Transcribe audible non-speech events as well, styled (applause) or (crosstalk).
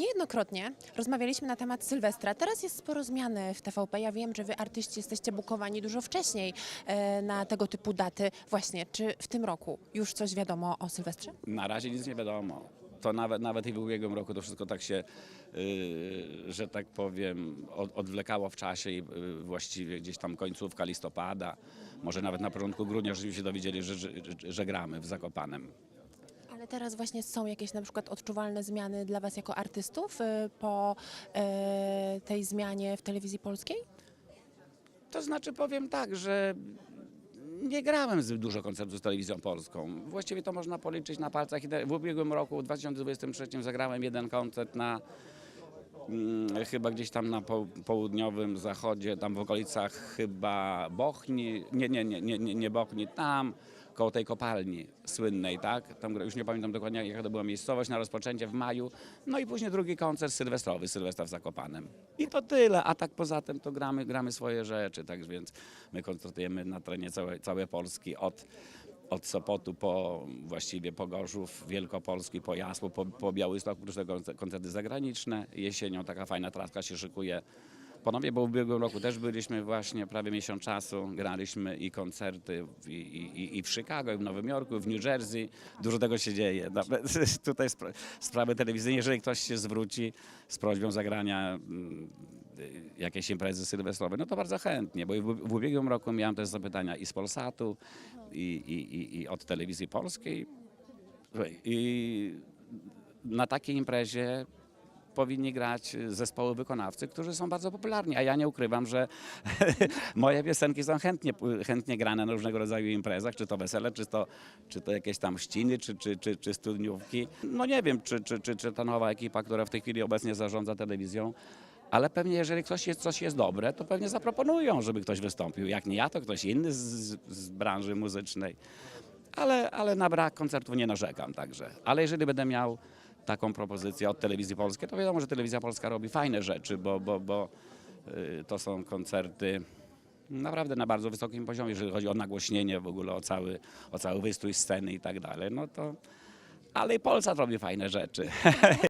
Niejednokrotnie rozmawialiśmy na temat Sylwestra. Teraz jest sporo zmiany w TVP. Ja wiem, że wy artyści jesteście bukowani dużo wcześniej e, na tego typu daty. Właśnie, czy w tym roku już coś wiadomo o Sylwestrze? Na razie nic nie wiadomo. To nawet, nawet i w ubiegłym roku to wszystko tak się, yy, że tak powiem, od, odwlekało w czasie i yy, właściwie gdzieś tam końcówka listopada, może nawet na początku grudnia, żeśmy się dowiedzieli, że, że, że gramy w Zakopanem. Ale teraz właśnie są jakieś na przykład odczuwalne zmiany dla was jako artystów e, po e, tej zmianie w telewizji polskiej? To znaczy powiem tak, że nie grałem zbyt dużo koncertów z telewizją polską. Właściwie to można policzyć na palcach. W ubiegłym roku, w 2023 zagrałem jeden koncert na mm, chyba gdzieś tam na po, południowym zachodzie, tam w okolicach chyba Bochni, nie, nie, nie, nie, nie Bochni, tam koło tej kopalni słynnej, tak? Tam już nie pamiętam dokładnie jaka to była miejscowość, na rozpoczęcie w maju. No i później drugi koncert sylwestrowy, Sylwestra w Zakopanem. I to tyle, a tak poza tym to gramy, gramy swoje rzeczy, tak więc my koncertujemy na terenie całej, całej Polski od od Sopotu po właściwie po Gorzów, Wielkopolski, po Jasło, po, po Białystok, plus tego koncer- koncerty zagraniczne. Jesienią taka fajna traska się szykuje ponownie, bo w ubiegłym roku też byliśmy właśnie prawie miesiąc czasu, graliśmy i koncerty i, i, i w Chicago, i w Nowym Jorku, w New Jersey. Dużo tego się dzieje. Nawet (laughs) Tutaj spra- sprawy telewizyjne, jeżeli ktoś się zwróci z prośbą zagrania mm, jakiejś imprezy sylwestrowej, no to bardzo chętnie, bo w, w ubiegłym roku miałem też zapytania i z Polsatu, i, i, i, i od telewizji polskiej. I na takiej imprezie powinni grać zespoły wykonawcy, którzy są bardzo popularni, a ja nie ukrywam, że (laughs) moje piosenki są chętnie, chętnie grane na różnego rodzaju imprezach, czy to wesele, czy to, czy to jakieś tam ściny, czy, czy, czy, czy studniówki. No nie wiem, czy, czy, czy, czy ta nowa ekipa, która w tej chwili obecnie zarządza telewizją, ale pewnie jeżeli ktoś jest, coś jest dobre, to pewnie zaproponują, żeby ktoś wystąpił. Jak nie ja, to ktoś inny z, z, z branży muzycznej. Ale, ale na brak koncertów nie narzekam także. Ale jeżeli będę miał taką propozycję od telewizji polskiej, to wiadomo, że telewizja polska robi fajne rzeczy, bo, bo, bo y, to są koncerty naprawdę na bardzo wysokim poziomie, jeżeli chodzi o nagłośnienie w ogóle, o cały, o cały wystrój sceny i tak dalej. No to, ale i Polsat robi fajne rzeczy. (laughs)